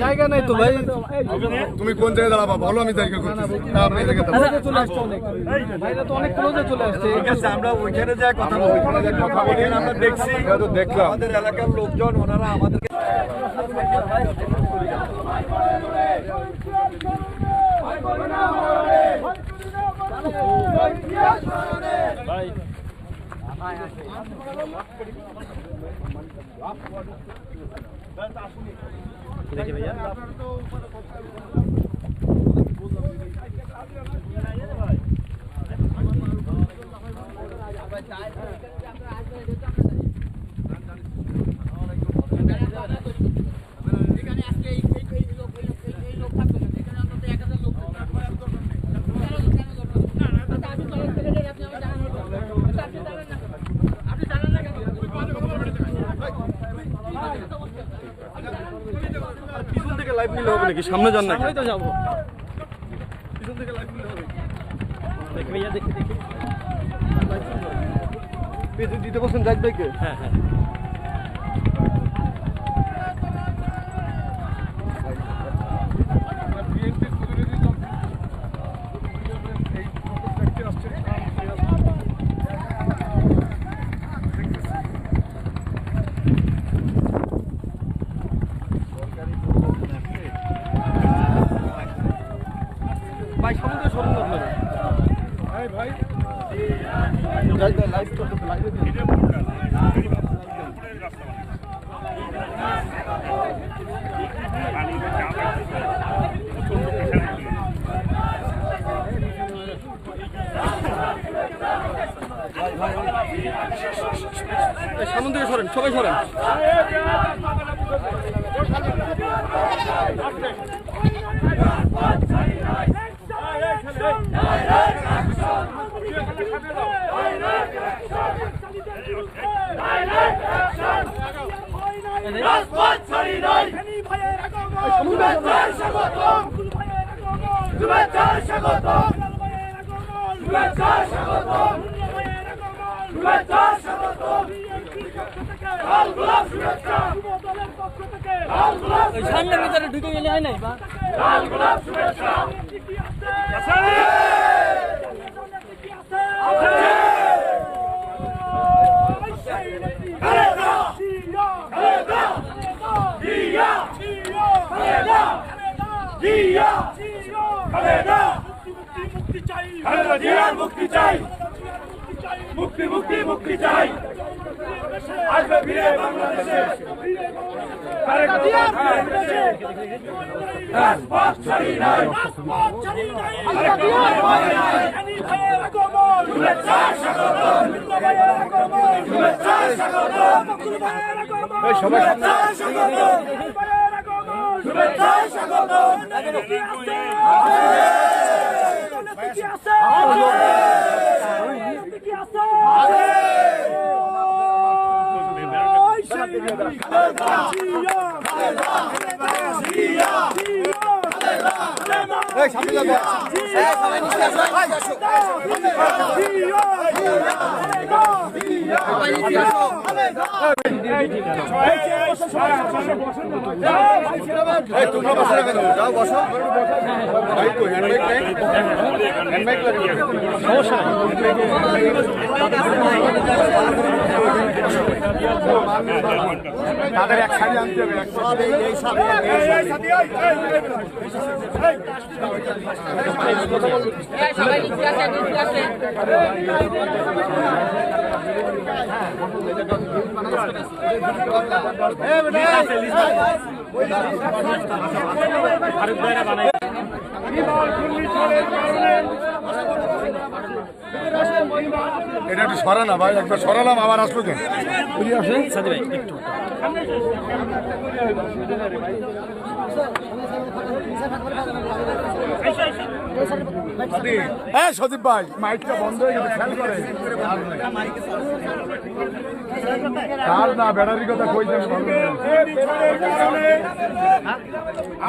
জায়গা নাই তো ভাই তুমি কোন জায়গায় দাঁড়াবা বলো আমি জায়গা করছি। চলে আসছে অনেক ভাইরা তো অনেক ক্লোজে চলে আসছে ঠিক আছে আমরা ওইখানে যা কথা যা কথা বলি আমরা দেখছি দেখলাম আমাদের এলাকার লোকজন ওনারা আমাদের পিছন থেকে লাইভ নিলে হবে নাকি? সামনে যান না তো যাব। দেখি দেখবে দেখি দেখি। পেজে দিতে বলছেন দেখ ভাইকে? হ্যাঁ হ্যাঁ ভাই সামনে তো সরুন আপনারা লাইভ করতে লাইভে এই সামনে থেকে সরেন সবাই সরেন। রাজপথ ছাড়ি লাল গোলাপ শুভেচ্ছা। লাল গোলাপ ওই সামনের ভিতরে ঢুকে গেলে হয় নাই বা লাল গোলাপ শুভেচ্ছা। খালেদা খালেদা জিয়া খালেদা জিয়া খালেদা খালেদা জিয়ার মুক্তি চাই। মুক্তি মুক্তি মুক্তি চাই। আসবে ফিরে বাংলাদেশে। রাজপথ ছাড়ি নাই। শুভেচ্ছা শুভেচ্ছা শুভেচ্ছা স্বাগতম শুভেচ্ছা 谢谢大家。太棒！太棒！太棒！太棒！哎，小妹，小妹，哎，小妹，你先说，哎，小妹，小妹，太棒！太棒！太！নেই হ্যান্ডবাইক লাগে তাদের এক সারি আনতে হবে সবাই এটা একটু সরা না ভাই একবার সরালাম আবার আসলো কেন? সাথে ভাই একটু হ্যাঁ সদীপ ভাই মাইকটা বন্ধ হয়ে গেছে খেয়াল করে। কার না ব্যাটারির কথা কইছেন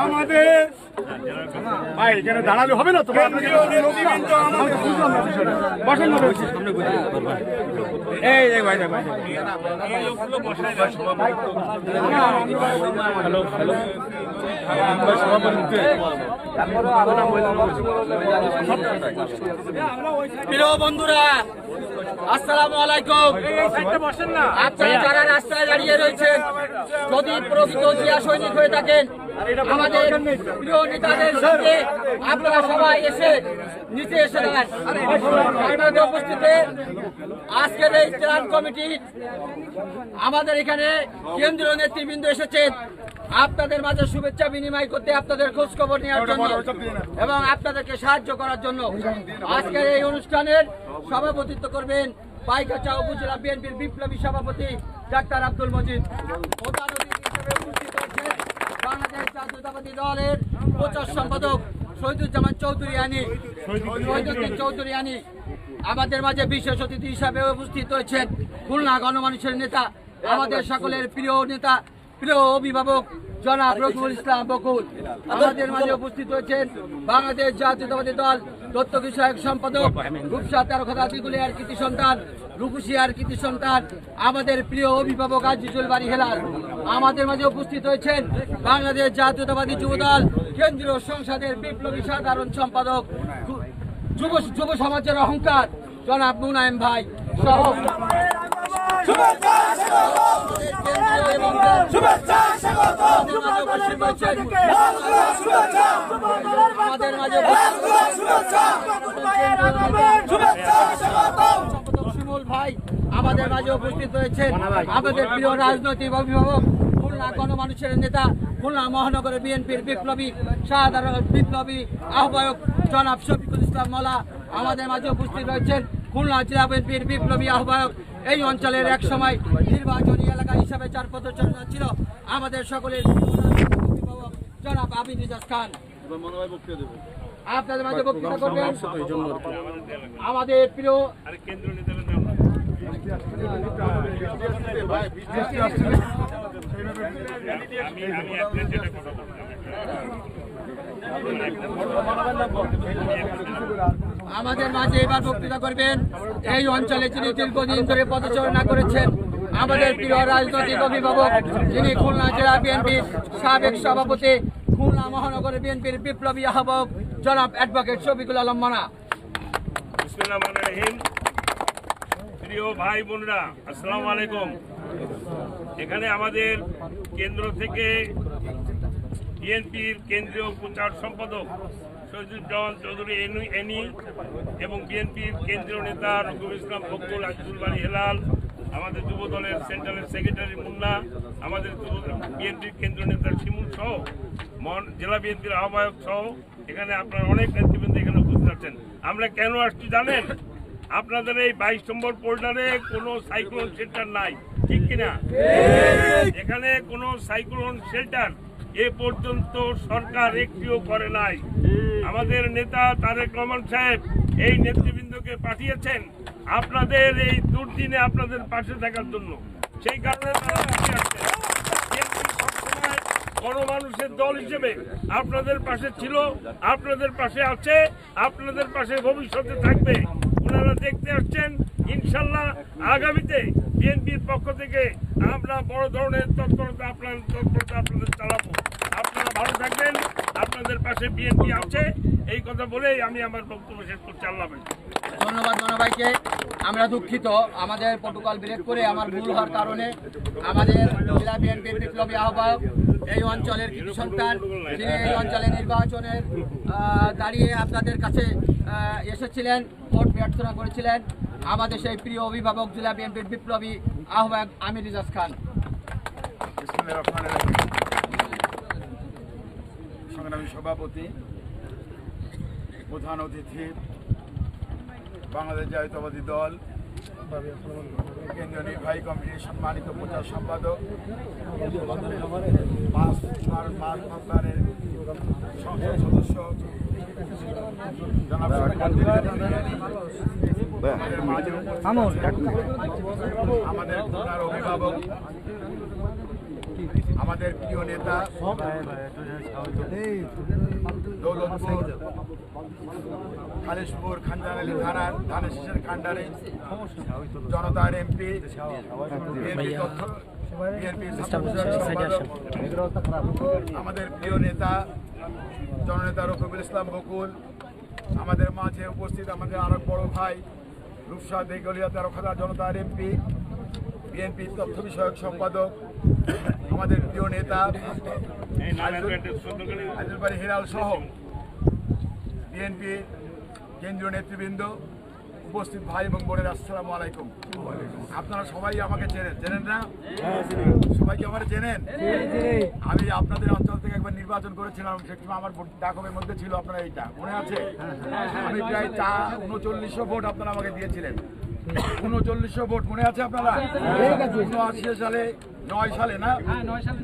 আমাদের ভাই এখানে দাঁড়ালে হবে না তোমার? আপনাকে লোক না। আমি তো বুঝলাম না বিষয়টা। বসেন না এই দেখ ভাই দেখ ভাই। প্রিয় বন্ধুরা আসসালামু আলাইকুম। যারা রাস্তায় দাঁড়িয়ে রয়েছেন হয়ে থাকেন, আমাদের প্রিয় নেতাদের আপনারা সবাই এসে আজকের এই ত্রাণ কমিটি আমাদের এখানে কেন্দ্রীয় নেতৃবৃন্দ এসেছেন। আপনাদের মাঝে শুভেচ্ছা বিনিময় করতে আপনাদের খোঁজ খবর নেওয়ার জন্য এবং আপনাদেরকে সাহায্য করার জন্য আজকের এই অনুষ্ঠানের সভাপতিত্ব করবেন পাইকাচা উপজেলা বিএনপির বিপ্লবী সভাপতি ডাক্তার আব্দুল মজিদ। বাংলাদেশ দলের প্রচার সম্পাদক শহীদুজ্জামান চৌধুরী আনি। শহীদুদ্দিন চৌধুরী আনি। আমাদের মাঝে বিশেষ অতিথি হিসাবে উপস্থিত হয়েছেন খুলনা গণমানুষের নেতা, আমাদের সকলের প্রিয় নেতা, প্রিয় অভিভাবক জনাব রকুল ইসলাম বকুল। আমাদের মাঝে উপস্থিত হয়েছেন বাংলাদেশ জাতীয়তাবাদী দল তথ্য বিষয়ক সম্পাদক, রূপসা তেরোখাদা দিগুলিয়ার কৃতি সন্তান রুকুশিয়ার কৃতি সন্তান, আমাদের প্রিয় অভিভাবক আজিজুল বাড়ি হেলাল। আমাদের মাঝে উপস্থিত হয়েছেন বাংলাদেশ জাতীয়তাবাদী যুবদল কেন্দ্রীয় সংসদের বিপ্লবী সাধারণ সম্পাদক, যুব যুব সমাজের অহংকার। জনাব মুনায়েম ভাই, সহ কেন্দ্রীয় এবং আমাদের মাঝে উপস্থিত হয়েছেন আমাদের মাঝে শিমুল ভাই আমাদের মাঝে উপস্থিত হয়েছেন আমাদের প্রিয় রাজনৈতিক অভিভাবক খুলনা গণমানুষের নেতা খুলনা মহানগরের বিএনপির বিপ্লবী সাধারণ বিপ্লবী আহ্বায়ক জনাব শফিকুল ইসলাম মলা আমাদের মাঝে উপস্থিত রয়েছেন খুলনা জেলা বিএনপির বিপ্লবী আহ্বায়ক এই অঞ্চলের এক সময় নির্বাচনী এলাকা হিসাবে চার প্রদর্শন ছিল আমাদের সকলের জনাব আবিদ রিজাজ খান। আপনাদের মাঝে বক্তৃতা করবেন। আমাদের প্রিয় আমাদের মাঝে এবার বক্তৃতা করবেন। এই অঞ্চলে যিনি দীর্ঘদিন ধরে পদচারণা করেছেন আমাদের প্রিয় রাজনৈতিক অভিভাবক যিনি খুলনা জেলা বিএনপির সাবেক সভাপতি, খুলনা মহানগর বিএনপির বিপ্লবী আহ্বায়ক জনাব অ্যাডভোকেট শফিকুল আলম মানা। প্রিয় ভাই বোনরা, আসসালামু আলাইকুম। এখানে আমাদের কেন্দ্র থেকে বিএনপির কেন্দ্রীয় প্রচার সম্পাদক শহীদুজ্জামান চৌধুরী এনু- এবং বিএনপির কেন্দ্রীয় নেতা রকুল ইসলাম ফখরুল আজিজুল বাড়ি হেলাল আমাদের যুব দলের সেন্ট্রালের সেক্রেটারি মুন্না আমাদের বিএনপির কেন্দ্রীয় নেতা শিমুল সহ জেলা বিএনপির আহ্বায়ক সহ এখানে আপনার অনেক নেতৃবৃন্দ এখানে উপস্থিত আছেন। আমরা কেন আসছি জানেন? আপনাদের এই বাইশ নম্বর পোল্ডারে কোনো সাইক্লোন শেল্টার নাই ঠিক কিনা? এখানে কোনো সাইক্লোন শেল্টার এ পর্যন্ত সরকার একটিও করে নাই। আমাদের নেতা তারেক রহমান সাহেব এই নেতৃবৃন্দকে পাঠিয়েছেন আপনাদের এই দুর্দিনে আপনাদের পাশে থাকার জন্য। সেই কারণে তারা গণমানুষের দল হিসেবে আপনাদের পাশে ছিল, আপনাদের পাশে আছে, আপনাদের পাশে ভবিষ্যতে থাকবে। ওনারা দেখতে আসছেন, ইনশাল্লাহ আগামীতে বিএনপির পক্ষ থেকে আমরা বড় ধরনের তৎপরতা, আপনার তৎপরতা আপনাদের চালাবো। আপনারা ভালো থাকবেন। আপনাদের পাশে বিএনপি আছে। এই কথা বলেই আমি আমার বক্তব্য শেষ করছি। আল্লাহ হাফেজ। ধন্যবাদ মনোভাইকে আমরা দুঃখিত। আমাদের প্রোটোকল ব্রেক করে আমার ভুল হওয়ার কারণে আমাদের জেলা বিএনপির বিপ্লবী আহ্বায়ক এই অঞ্চলের কিছু সন্তান যিনি এই অঞ্চলে নির্বাচনের দাঁড়িয়ে আপনাদের কাছে এসেছিলেন ভোট প্রার্থনা করেছিলেন আমাদের সেই প্রিয় অভিভাবক জেলা বিএনপির বিপ্লবী আহ্বায়ক আমির রিজাজ খান বিসমিল্লাহির রহমানির রহিম। সংগ্রামী সভাপতি প্রধান অতিথি বাংলাদেশ জাতীয়তাবাদী দল কেন্দ্রীয় নির্বাহী কমিটির সম্মানিত প্রচার সম্পাদক সংসদ সদস্য জনাব আমাদের অভিভাবক আমাদের প্রিয় নেতা জনতার এমপি আমাদের প্রিয় নেতা, জননেতা রফিকুল ইসলাম বকুল, আমাদের মাঝে উপস্থিত আমাদের আরও বড় ভাই, রূপসা দেগলিয়া তেরোখাদা জনতার এমপি বিএনপি তথ্য বিষয়ক সম্পাদক আমাদের প্রিয় নেতা আজুল বাড়ি হিরাল সহ বিএনপি কেন্দ্রীয় নেতৃবৃন্দ উপস্থিত ভাই এবং বোনের আসসালামু আলাইকুম। আপনারা সবাই আমাকে চেনেন। চেনেন না? সবাইকে আমার চেনেন? আমি আপনাদের অঞ্চল থেকে একবার নির্বাচন করেছিলাম সেটা আমার ডাকবের মধ্যে ছিল আপনারা এইটা মনে আছে? আমি প্রায় চা উনচল্লিশশো ভোট আপনারা আমাকে দিয়েছিলেন। উনচল্লিশশো ভোট মনে আছে আপনারা? উনআশি সালে নয় সালে না?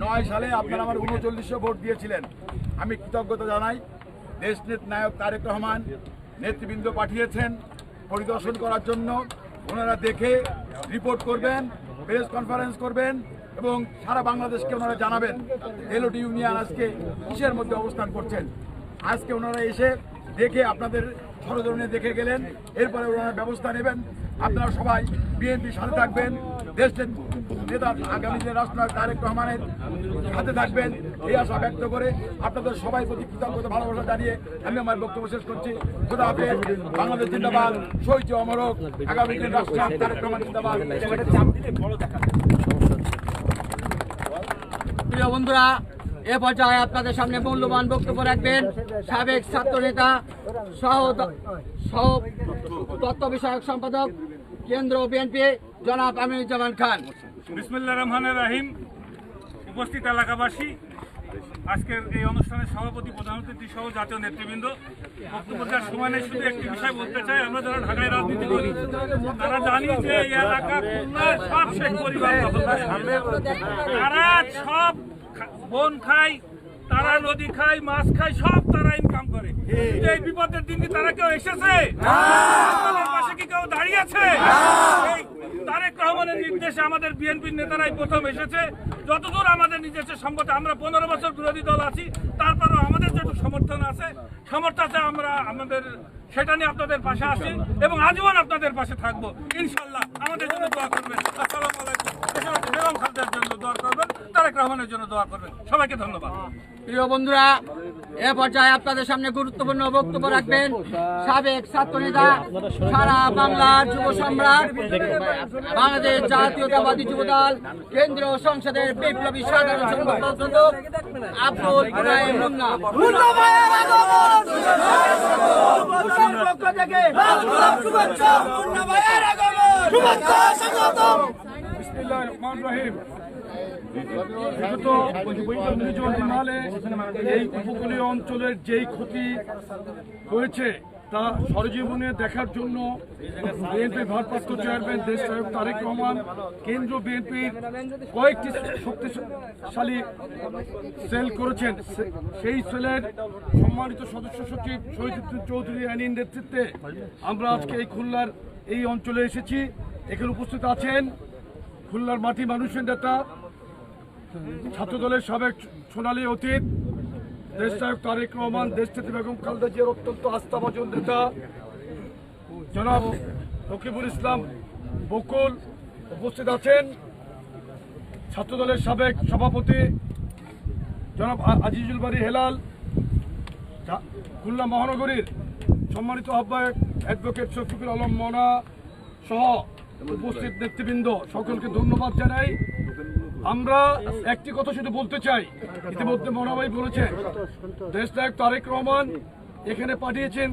নয় সালে। আপনারা আমার উনচল্লিশশো ভোট দিয়েছিলেন। আমি কৃতজ্ঞতা জানাই। দেশ নায়ক তারেক রহমান নেতৃবৃন্দ পাঠিয়েছেন পরিদর্শন করার জন্য। ওনারা দেখে রিপোর্ট করবেন প্রেস কনফারেন্স করবেন এবং সারা বাংলাদেশকে ওনারা জানাবেন। এলওটি ইউনিয়ন আজকে কিসের মধ্যে অবস্থান করছেন? আজকে ওনারা এসে দেখে আপনাদের সরজমিনে দেখে গেলেন এরপরে ওনারা ব্যবস্থা নেবেন। আপনারা সবাই বিএনপির সাথে থাকবেন দেশের নেতা আগামী যে রাষ্ট্রনায়ক তারেক রহমানের সাথে থাকবেন এই আশা ব্যক্ত করে আপনাদের সবাই প্রতি কৃতজ্ঞতা ভালোবাসা জানিয়ে আমি আমার বক্তব্য শেষ করছি। খোদা হাফেজ বাংলাদেশ জিন্দাবাদ শহীদ অমরক আগামী দিন রাষ্ট্রনায়ক তারেক রহমান জিন্দাবাদ। প্রিয় বন্ধুরা এ পর্যায়ে আপনাদের সামনে মূল্যবান বক্তব্য রাখবেন সাবেক ছাত্র নেতা, সহ সহ তত্ত্ব বিষয়ক সম্পাদক, কেন্দ্র বিএনপি, জনাব আমিনুজ্জামান খান। বিসমুল্লাহ রহমান রাহিম। উপস্থিত এলাকাবাসী, আজকের এই অনুষ্ঠানের সভাপতি, প্রধান অতিথি সহ জাতীয় নেতৃবৃন্দ, বক্তব্য সময় নেই, শুধু একটি বিষয় বলতে চাই, আমরা যারা ঢাকায় রাজনীতি করি, তারা জানি যে এলাকা সব শেখ পরিবার তারা সব বন খায় তারা নদী খায় মাছ খায় সব তারা ইনকাম করে। কিন্তু এই বিপদের দিন কি তারা কেউ এসেছে? পাশে কি কেউ দাঁড়িয়েছে তারেক রহমানের নির্দেশে আমাদের বিএনপির নেতারাই প্রথম এসেছে। যতদূর আমাদের নিজস্ব সম্পদ আমরা পনেরো বছর বিরোধী দল আছি। তারপরেও আমাদের যেটুকু সমর্থন আছে সমর্থনে আমরা আমাদের সেটা নিয়ে আপনাদের পাশে আছি এবং আজীবন আপনাদের পাশে থাকব। ইনশাল্লাহ আমাদের জন্য দোয়া করবেন। আসসালামু আলাইকুম। বেগম খালেদার জন্য দোয়া করবেন তারেক রহমানের জন্য দোয়া করবেন। সবাইকে ধন্যবাদ। প্রিয় বন্ধুরা এ পর্যায়ে আপনাদের সামনে গুরুত্বপূর্ণ বক্তব্য রাখবেন সাবেক ছাত্র নেতা সারা বাংলার যুব সম্রাট বাংলাদেশ জাতীয়তাবাদী যুব দল কেন্দ্রীয় সংসদের বিপ্লবী সাধারণ সম্পাদক আব্দুল ইব্রাহিম মুন্না। বিগত ঘূর্ণিঝড় হিমালে এই উপকূলীয় অঞ্চলের যেই ক্ষতি হয়েছে তা সরজীবনে দেখার জন্য বিএনপির ভারপ্রাপ্ত চেয়ারম্যান দেশ নায়ক তারেক রহমান কেন্দ্র বিএনপির কয়েকটি শক্তিশালী সেল করেছেন। সেই সেলের সম্মানিত সদস্য সচিব শহীদ চৌধুরী আইনির নেতৃত্বে আমরা আজকে এই খুলনার এই অঞ্চলে এসেছি। এখানে উপস্থিত আছেন খুলনার মাটি মানুষের নেতা, ছাত্রদলের সাবেক সোনালী অতীত দেশ নায়ক তারেক রহমান দেশ নেত্রী বেগম খালেদা জিয়ার অত্যন্ত আস্থাভাজন নেতা, জনাব রকিবুল ইসলাম বকুল উপস্থিত আছেন, ছাত্রদলের সাবেক সভাপতি জনাব আজিজুল বাড়ি হেলাল খুলনা মহানগরীর সম্মানিত আহ্বায়ক অ্যাডভোকেট শফিকুল আলম মনা সহ উপস্থিত নেতৃবৃন্দ, সকলকে ধন্যবাদ জানাই। আমরা একটি কথা শুধু বলতে চাই, ইতিমধ্যে মনাভাই বলেছেন দেশ নায়ক তারেক রহমান এখানে পাঠিয়েছেন,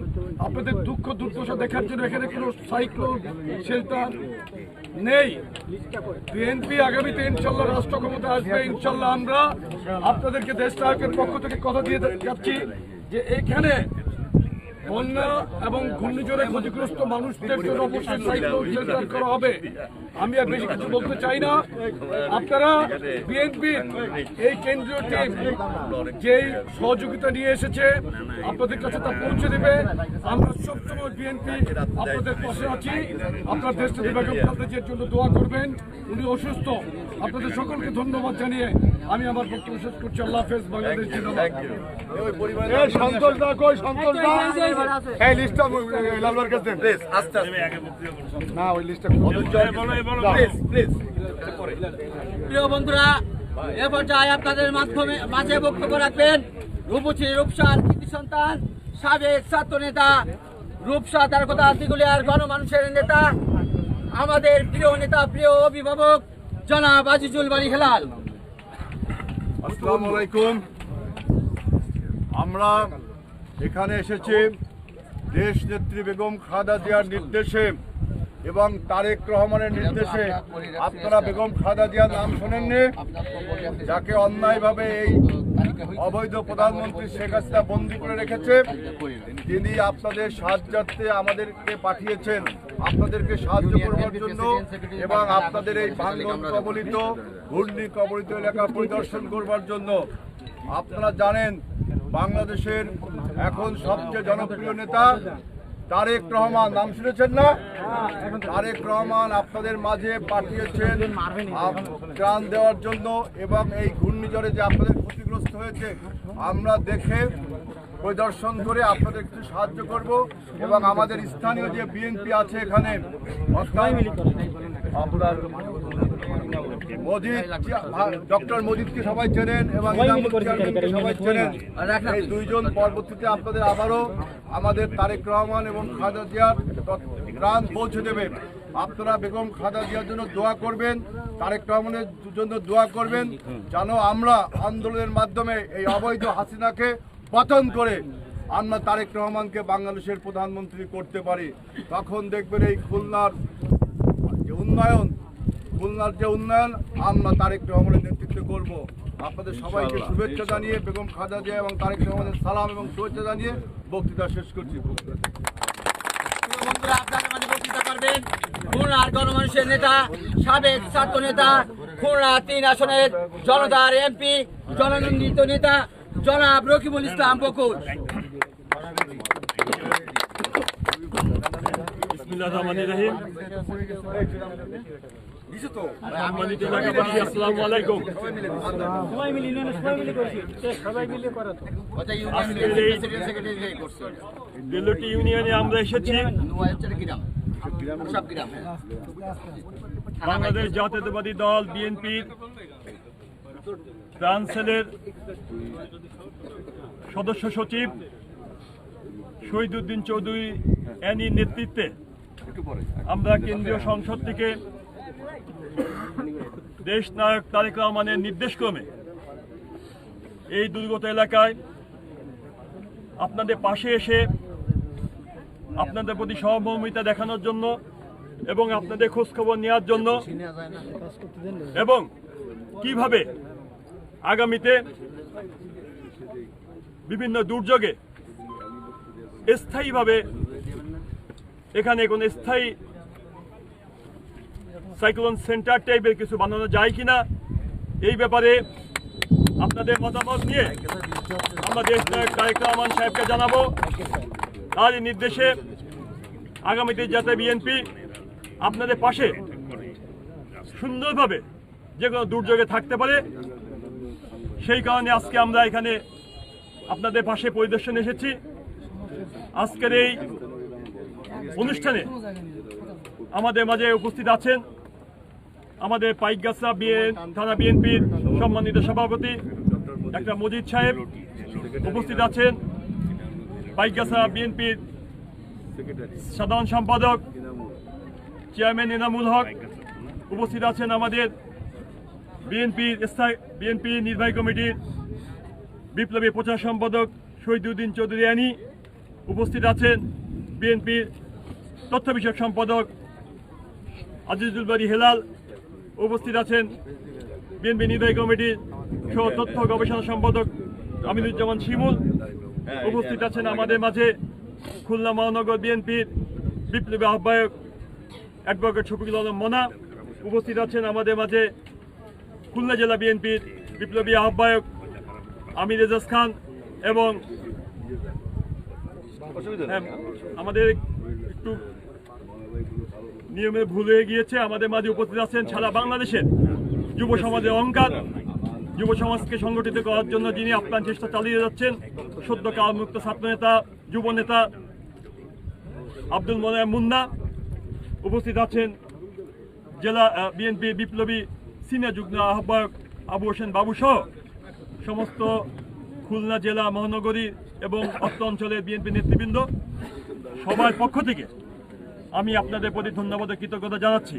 আপনাদের দুঃখ দুর্দশা দেখার জন্য এখানে কোনো সাইক্লোন শেল্টার নেই। বিএনপি আগামীতে ইনশাল্লাহ রাষ্ট্র ক্ষমতা আসবে, ইনশাল্লাহ আমরা আপনাদেরকে দেশ নায়কের পক্ষ থেকে কথা দিয়ে যাচ্ছি যে এখানে বন্যা এবং ঘূর্ণিঝড়ে ক্ষতিগ্রস্ত মানুষদের জন্য অবশ্যই সাইক্লোন করা হবে। আমি আর বেশি কিছু বলতে চাই না। আপনারা বিএনপি এই কেন্দ্রীয় টিম যেই সহযোগিতা নিয়ে এসেছে, আপনাদের কাছে তা পৌঁছে দেবে। আমরা সবসময় বিএনপি আপনাদের পাশে আছি। আপনার বেগম জন্য দোয়া করবেন। উনি অসুস্থ। আপনাদের সকলকে ধন্যবাদ জানিয়ে আমি আমার বক্তব্য শেষ করছি আল্লাহ হাফেজ বাংলাদেশ সন্তোষ দা কই সন্তোষ দা এই লিস্টটা লালবার কাছে প্লিজ আস্তে আস্তে আগে বক্তৃতা করুন। না ওই লিস্টটা এই বলো, এই বলো। প্লিজ প্লিজ প্রিয় বন্ধুরা এ পর্যায়ে আপনাদের মাধ্যমে মাঝে বক্তব্য রাখবেন রূপসী রূপসার কৃতি সন্তান সাবেক ছাত্র নেতা রূপসা গণমানুষের নেতা আমাদের প্রিয় নেতা প্রিয় অভিভাবক জনাব আজিজুল বাড়ি হেলাল। আসসালামু আলাইকুম আমরা এখানে এসেছি দেশ নেত্রী বেগম খাদা জিয়ার নির্দেশে। এবং তারেক রহমানের নির্দেশে আপনারা বেগম খাদা জিয়ার নাম শোনেননি যাকে অন্যায়ভাবে এই অবৈধ প্রধানমন্ত্রী শেখ হাসিনা বন্দি করে রেখেছে। তিনি আপনাদের সাহায্যার্থে আমাদেরকে পাঠিয়েছেন। আপনাদেরকে সাহায্য করবার জন্য এবং আপনাদের এই ভাঙ্গন কবলিত ঘূর্ণি কবলিত এলাকা পরিদর্শন করবার জন্য। আপনারা জানেন বাংলাদেশের এখন সবচেয়ে জনপ্রিয় নেতা তারেক রহমান, নাম শুনেছেন না? তারেক রহমান আপনাদের মাঝে পাঠিয়েছেন ত্রাণ দেওয়ার জন্য এবং এই ঘূর্ণিঝড়ে যে আপনাদের ক্ষতিগ্রস্ত হয়েছে, আমরা দেখে পরিদর্শন করে আপনাদের কিছু সাহায্য করব এবং আমাদের স্থানীয় যে বিএনপি আছে এখানে আপনার ডক্টর মজিদকে সবাই চেনেন এবং সবাই চেনেন। এই দুইজন পরবর্তীতে আপনাদের আবারও আমাদের তারেক রহমান এবং খালেদা জিয়ার পৌঁছে দেবে। আপনারা বেগম খালেদা জিয়ার জন্য দোয়া করবেন তারেক রহমানের জন্য দোয়া করবেন যেন আমরা আন্দোলনের মাধ্যমে এই অবৈধ হাসিনাকে পতন করে আমরা তারেক রহমানকে বাংলাদেশের প্রধানমন্ত্রী করতে পারি। তখন দেখবেন এই খুলনার যে উন্নয়ন খুলনার যে উন্নয়ন আমরা তারেক রহমানের নেতৃত্বে করব। আপনাদের সবাইকে শুভেচ্ছা জানিয়ে বেগম খাজা জিয়া এবং তারেক রহমানের সালাম এবং শুভেচ্ছা জানিয়ে বক্তৃতা শেষ করছি। বন্ধুরা আপনাদের মাঝে বক্তৃতা করবেন খুলনার গণমানুষের নেতা সাবেক ছাত্র নেতা খুলনা তিন আসনের জনতার এমপি জননন্দিত নেতা জনাব রকিবুল ইসলাম বকুল। বিসমিল্লাহির রহমানির রহিম। আসসালামু আলাইকুম। বেলুটি ইউনিয়নে আমরা এসেছি। বাংলাদেশ জাতীয়তাবাদী দল বিএনপির ত্রাণ সেলের সদস্য সচিব শহীদুদ্দিন চৌধুরী অ্যানির নেতৃত্বে আমরা কেন্দ্রীয় সংসদ থেকে দেশ নায়ক তারেক রহমানের নির্দেশক্রমে এই দুর্গত এলাকায় আপনাদের পাশে এসে আপনাদের প্রতি সহমর্মিতা দেখানোর জন্য এবং আপনাদের খোঁজখবর নেওয়ার জন্য এবং কীভাবে আগামীতে বিভিন্ন দুর্যোগে স্থায়ীভাবে এখানে কোনো স্থায়ী সাইক্লোন সেন্টার টাইপের কিছু বানানো যায় কিনা, এই ব্যাপারে আপনাদের মতামত নিয়ে আমরা দেশ নায়ক তারেক রহমান সাহেবকে জানাব। তার নির্দেশে আগামীতে যাতে বিএনপি আপনাদের পাশে সুন্দরভাবে যে কোনো দুর্যোগে থাকতে পারে, সেই কারণে আজকে আমরা এখানে আপনাদের পাশে পরিদর্শন এসেছি। আজকের এই অনুষ্ঠানে আমাদের মাঝে উপস্থিত আছেন আমাদের পাইকগাছা বিএন থানা বিএনপির সম্মানিত সভাপতি একটা মজিদ সাহেব উপস্থিত আছেন। পাইকগাছা বিএনপির সাধারণ সম্পাদক, চেয়ারম্যান এনামুল হক উপস্থিত আছেন আমাদের বিএনপির স্থায়ী বিএনপি নির্বাহী কমিটির বিপ্লবী প্রচার সম্পাদক শহীদুদ্দিন চৌধুরী আনি উপস্থিত আছেন। বিএনপির তথ্য বিষয়ক সম্পাদক আজিজুল বাড়ি হেলাল উপস্থিত আছেন বিএনপি নির্বাহী কমিটির সহ তথ্য গবেষণা সম্পাদক আমিনুজ্জামান শিমুল। উপস্থিত আছেন আমাদের মাঝে খুলনা মহানগর বিএনপির বিপ্লবী আহ্বায়ক অ্যাডভোকেট শফিকুল আলম মোনা। উপস্থিত আছেন আমাদের মাঝে খুলনা জেলা বিএনপির বিপ্লবী আহ্বায়ক আমির এজাজ খান এবং হ্যাঁ, আমাদের একটু নিয়মে ভুল হয়ে গিয়েছে আমাদের মাঝে উপস্থিত আছেন সারা বাংলাদেশের যুব সমাজের অহংকার, যুব সমাজকে সংগঠিত করার জন্য যিনি আপ্রাণ চেষ্টা চালিয়ে যাচ্ছেন, সদ্য কালমুক্ত ছাত্র নেতা যুব নেতা আব্দুল মোনায় মুন্না উপস্থিত আছেন জেলা বিএনপি বিপ্লবী সিনিয়র যুগ্ম আহ্বায়ক আবু হোসেন বাবু সহ সমস্ত খুলনা জেলা মহানগরী এবং অত্র অঞ্চলের বিএনপি নেতৃবৃন্দ সবার পক্ষ থেকে আমি আপনাদের প্রতি ধন্যবাদ কৃতজ্ঞতা জানাচ্ছি।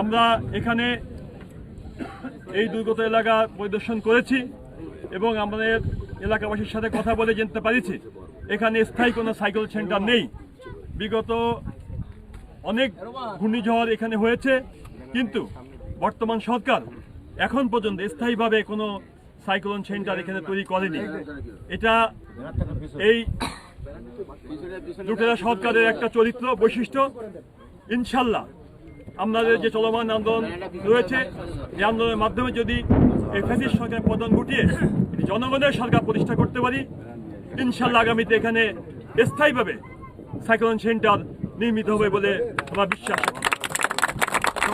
আমরা এখানে এই দুর্গত এলাকা পরিদর্শন করেছি এবং আমাদের এলাকাবাসীর সাথে কথা বলে জানতে পারিছি। এখানে স্থায়ী কোনো সাইকেল সেন্টার নেই। বিগত অনেক ঘূর্ণিঝড় এখানে হয়েছে, কিন্তু বর্তমান সরকার এখন পর্যন্ত স্থায়ীভাবে কোনো সাইক্লোন সেন্টার এখানে তৈরি করেনি। এটা এই লুটেরা সরকারের একটা চরিত্র, বৈশিষ্ট্য। ইনশাল্লাহ আমাদের যে চলমান আন্দোলন রয়েছে, এই আন্দোলনের মাধ্যমে যদি ফ্যাসিস্ট সরকার প্রদান ঘটিয়ে জনগণের সরকার প্রতিষ্ঠা করতে পারি, ইনশাল্লাহ আগামীতে এখানে স্থায়ীভাবে সাইক্লোন সেন্টার নির্মিত হবে বলে আমরা বিশ্বাস।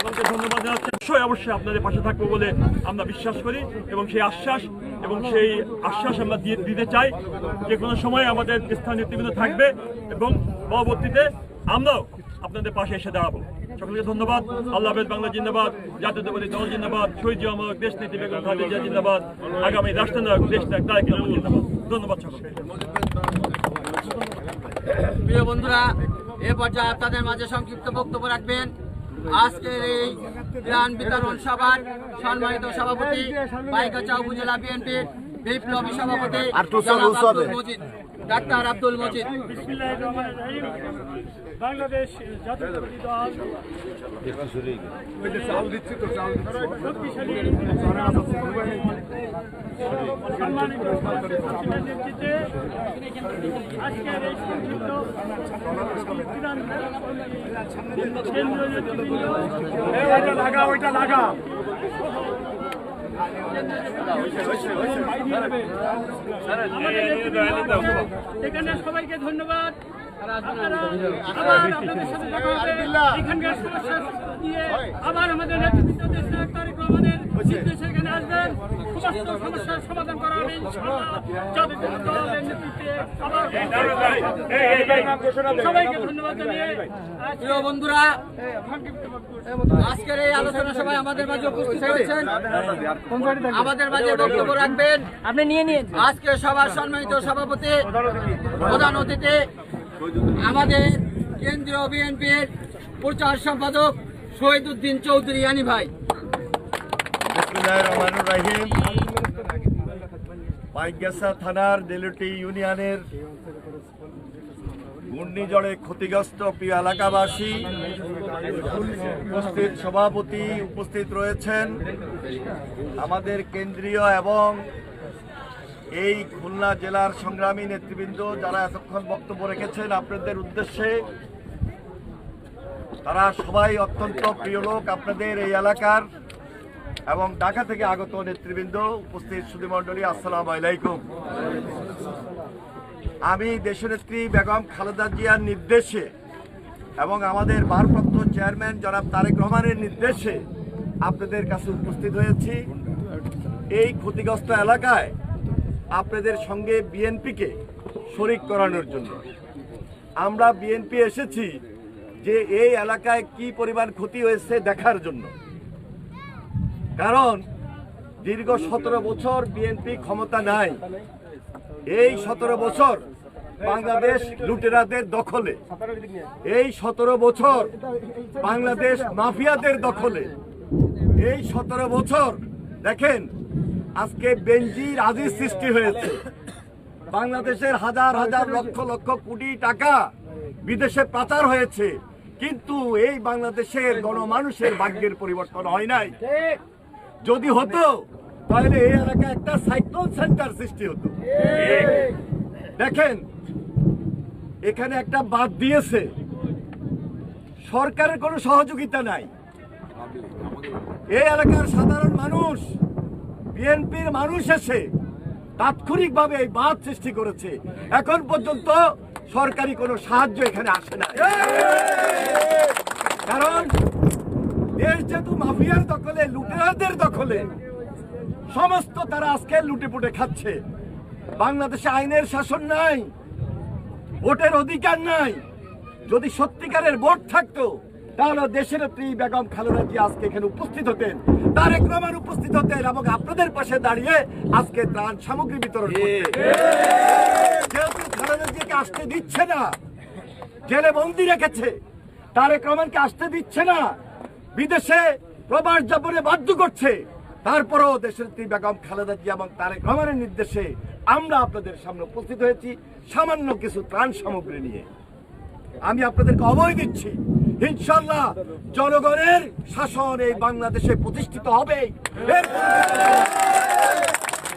সকলকে ধন্যবাদ জানাচ্ছি। অবশ্যই অবশ্যই আপনাদের পাশে থাকব বলে আমরা বিশ্বাস করি এবং সেই আশ্বাস এবং সেই আশ্বাস আমরা দিয়ে দিতে চাই। যে কোনো সময় আমাদের স্থানীয় নেতৃবৃন্দ থাকবে এবং পরবর্তীতে আমরাও আপনাদের পাশে এসে দাঁড়াবো। সকলকে ধন্যবাদ। আল্লাহ হাফেজ, বাংলা জিন্দাবাদ, জাতীয়তাবাদী দল জিন্দাবাদ, শহীদ জিয়ামক দেশ নীতি বেগম জিন্দাবাদ, আগামী রাষ্ট্রনায়ক, দেশ নায়ক তারেক জিন্দাবাদ। ধন্যবাদ সকলকে। প্রিয় বন্ধুরা, এ পর্যায়ে আপনাদের মাঝে সংক্ষিপ্ত বক্তব্য রাখবেন। আজকের এই ত্রাণ বিতরণ সভার সম্মানিত সভাপতি পাইকাচা উপজেলা বিএনপির বিপ্লবী সভাপতি মজিদ। ডাক্তার আব্দুল মজিদ। বাংলাদেশ জাতীয়তাবাদী দল। শক্তিশালী সম্মানিত প্রেসিডেন্টের নেতৃত্বে আজকের এই সংক্ষিপ্ত কেন্দ্রীয় নেতৃবৃন্দ লাগা ওইটা লাগা। সবাইকে ধন্যবাদ। আবার আমাদের নেতৃত্ব আসবেন সমস্ত সমস্যার সমাধান করা হবে সবাইকে ধন্যবাদ জানিয়ে প্রিয় বন্ধুরা আজকের এই আলোচনা সভায় আমাদের মাঝে উপস্থিত হয়েছেন আমাদের মাঝে বক্তব্য রাখবেন। আপনি নিয়ে নিন। আজকে সবার সম্মানিত সভাপতি প্রধান অতিথি আমাদের কেন্দ্রীয় বিএনপির প্রচার সম্পাদক শহীদ উদ্দিন চৌধুরী আনি ভাই। রহিম। থানার দেলুটি ইউনিয়নের ঘূর্ণিঝড়ে ক্ষতিগ্রস্ত প্রিয় এলাকাবাসী, উপস্থিত সভাপতি উপস্থিত রয়েছেন। আমাদের কেন্দ্রীয় এবং এই খুলনা জেলার সংগ্রামী নেতৃবৃন্দ যারা এতক্ষণ বক্তব্য রেখেছেন আপনাদের উদ্দেশ্যে, তারা সবাই অত্যন্ত প্রিয় লোক আপনাদের এই এলাকার এবং ঢাকা থেকে আগত নেতৃবৃন্দ উপস্থিত সুধীমণ্ডলী আসসালাম আলাইকুম। আমি দেশনেত্রী বেগম খালেদা জিয়ার নির্দেশে এবং আমাদের ভারপ্রাপ্ত চেয়ারম্যান জনাব তারেক রহমানের নির্দেশে আপনাদের কাছে উপস্থিত হয়েছি। এই ক্ষতিগ্রস্ত এলাকায় আপনাদের সঙ্গে বিএনপিকে শরিক করানোর জন্য। আমরা বিএনপি এসেছি যে এই এলাকায় কি পরিমাণ ক্ষতি হয়েছে দেখার জন্য। কারণ দীর্ঘ সতেরো বছর বিএনপি ক্ষমতা নাই। এই সতেরো বছর বাংলাদেশ লুটেরাদের দখলে। এই সতেরো বছর বাংলাদেশ মাফিয়াদের দখলে। এই সতেরো বছর দেখেন আজকে বেঞ্জির আজিজ সৃষ্টি হয়েছে। বাংলাদেশের হাজার হাজার লক্ষ লক্ষ কোটি টাকা বিদেশে পাচার হয়েছে। কিন্তু এই বাংলাদেশের গণমানুষের ভাগ্যের পরিবর্তন হয় নাই। যদি হতো, তাহলে এই এলাকায় একটা সাইক্লোন সেন্টার সৃষ্টি হতো। দেখেন, এখানে একটা বাদ দিয়েছে। সরকারের কোনো সহযোগিতা নাই। এই এলাকার সাধারণ মানুষ বিএনপির মানুষ এসে তাৎক্ষণিকভাবে এই বাদ সৃষ্টি করেছে। এখন পর্যন্ত সরকারি কোনো সাহায্য এখানে আসে না। কারণ দেশ যেহেতু মাফিয়ার দখলে, লুটেরাদের দখলে, সমস্ত তারা আজকে লুটে পুটে খাচ্ছে। বাংলাদেশে আইনের শাসন নাই, ভোটের অধিকার নাই। যদি সত্যিকারের ভোট থাকতো তাহলে দেশের নেত্রী বেগম খালেদা জিয়া আজকে এখানে উপস্থিত হতেন। তারেক রহমান উপস্থিত হতেন এবং আপনাদের পাশে দাঁড়িয়ে আজকে ত্রাণ সামগ্রী বিতরণ যেহেতু খালেদা জিয়াকে আসতে দিচ্ছে না জেলে বন্দি রেখেছে তারেক রহমানকে আসতে দিচ্ছে না বিদেশে প্রবাস যাপনে বাধ্য করছে তারপরও দেশের নেত্রী বেগম খালেদা জিয়া এবং তারেক রহমানের নির্দেশে আমরা আপনাদের সামনে উপস্থিত হয়েছি সামান্য কিছু ত্রাণ সামগ্রী নিয়ে। আমি আপনাদেরকে অবয় দিচ্ছি। ইনশাল্লাহ জনগণের শাসন এই বাংলাদেশে প্রতিষ্ঠিত হবে।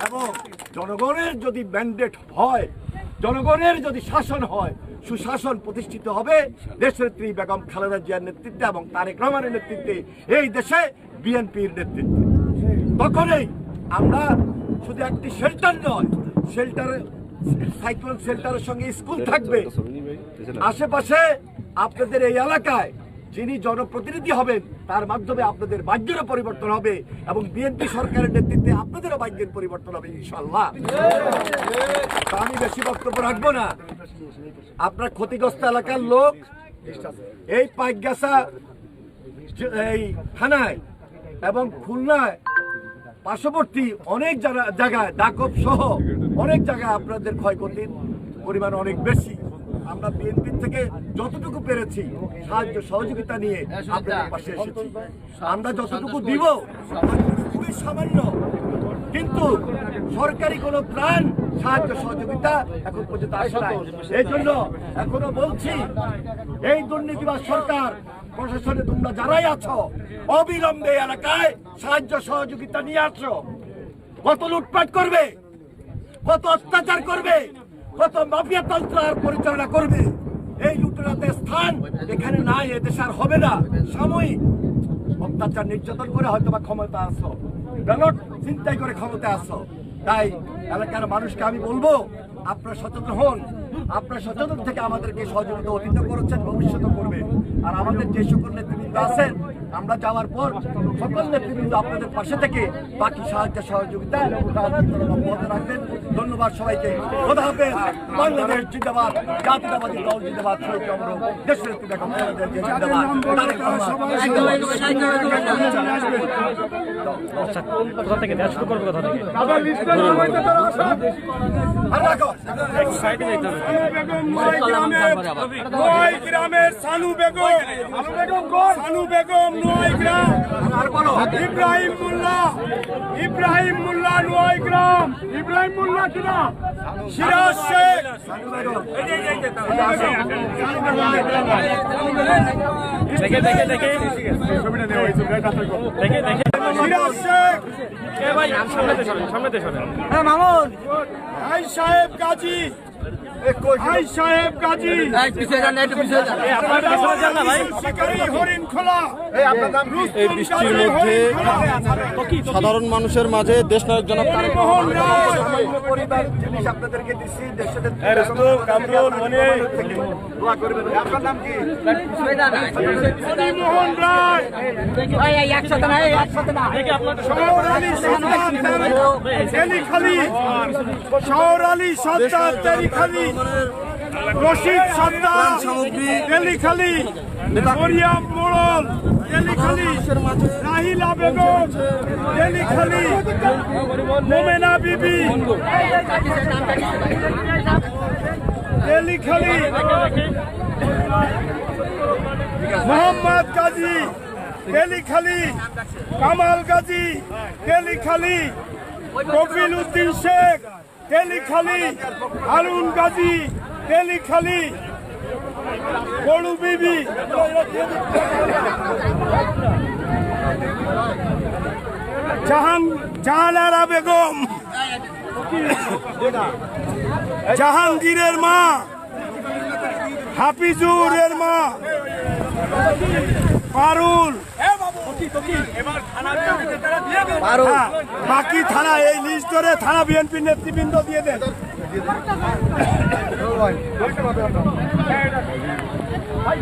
এবং জনগণের যদি ম্যান্ডেট হয় জনগণের যদি শাসন হয় সুশাসন প্রতিষ্ঠিত হবে। দেশের ত্রি বেগম খালেদা জিয়ার নেতৃত্বে এবং তারেক রহমানের নেতৃত্বে এই দেশে বিএনপির নেতৃত্বে। তখনই আমরা শুধু একটি শেল্টার নয় শেল্টার সাইক্লোন শেল্টারের সঙ্গে স্কুল থাকবে। আশেপাশে আপনাদের এই এলাকায় যিনি জনপ্রতিনিধি হবেন, তার মাধ্যমে আপনাদের ভাগ্যেরও পরিবর্তন হবে এবং বিএনপি সরকারের নেতৃত্বে আপনাদেরও ভাগ্যের পরিবর্তন হবে ইনশাল্লাহ আমি বেশি বক্তব্য রাখব না। আপনার ক্ষতিগ্রস্ত এলাকার লোক এই পাইকগাছা এই থানায় এবং খুলনায় পার্শ্ববর্তী অনেক জায়গা- জায়গায় ডাকব সহ অনেক জায়গায় আপনাদের ক্ষয়ক্ষতির পরিমাণ অনেক বেশি। আমরা বিএনপি থেকে যতটুকু পেরেছি সাহায্য সহযোগিতা নিয়ে আপনাদের পাশে এসেছি। আমরা যতটুকু দিব খুবই সামান্য। কিন্তু সরকারি কোনো প্রাণ সাহায্য সহযোগিতা এখন পর্যন্ত আসে নাই। এই জন্য এখনও বলছি এই দুর্নীতিবাদ সরকার প্রশাসনে তোমরা যারাই আছো অবিলম্বে এলাকায় সাহায্য সহযোগিতা নিয়ে আসো। কত লুটপাট করবে কত অত্যাচার করবে কত মাফিয়া তন্ত্র আর পরিচালনা করবে। এই লুটেরাদের স্থান এখানে নাই এদেশে আর হবে না। সাময়িক। অত্যাচার নির্যাতন করে হয়তো বা ক্ষমতা আসো ব্যালট চিন্তাই করে ক্ষমতা আসো তাই এলাকার মানুষকে আমি বলব, আপনারা সচেতন হন। আপনার সচেতন থেকে আমাদেরকে সহযোগিতা অতীত করেছেন ভবিষ্যতে করবে আর আমাদের যে সকল নেতৃবৃন্দ আছেন আমরা যাওয়ার পর সকল নেতৃবৃন্দ আপনাদের পাশে থেকে বাকি সাহায্য সহযোগিতা অব্যাহত রাখবেন ধন্যবাদ সবাইকে খোদা হাফেজ বাংলাদেশ জিন্দাবাদ জাতীয়তাবাদী দল জিন্দাবাদ শহীদ অমর দেশের নেত্রী বেগম খালেদা জিয়া জিন্দাবাদ তারেক নয় গ্রামের বেগম বেগম ইব্রাহিম মোল্লা ইব্রাহিম মোল্লা নয় গ্রাম ইব্রাহিম মোল্লা কিনা সিরাজ শেখ দেখে দেখে দেখে সিরাজ শেখ ভাই সাহেব গাজী ভাই সাহেব গাজী এই, সাহেব যান এই বৃষ্টির মধ্যে সাধারণ মানুষের মাঝে দেশ নায়ক জনাব তারেক আলী সর্দার তেলিখালি রশিদ সর্দার তেলিখালি মরিয়াম মোড়ল তেলিখালি রাহিলা বেগম তেলিখালি মোমেনা বিবি তেলিখালি মোহাম্মদ গাজী তেলিখালি কামাল গাজী তেলিখালি কপিল উদ্দিন শেখ তেলিখালি হারুন গাজী তেলিখালি বড়ু বিবি। জাহান জাহানারা বেগম। জাহাঙ্গীরের মা হাফিজুরের মা পারুল। বাকি থানা এই লিস্ট ধরে থানা বিএনপির নেতৃবৃন্দ দিয়ে দেন। ভাই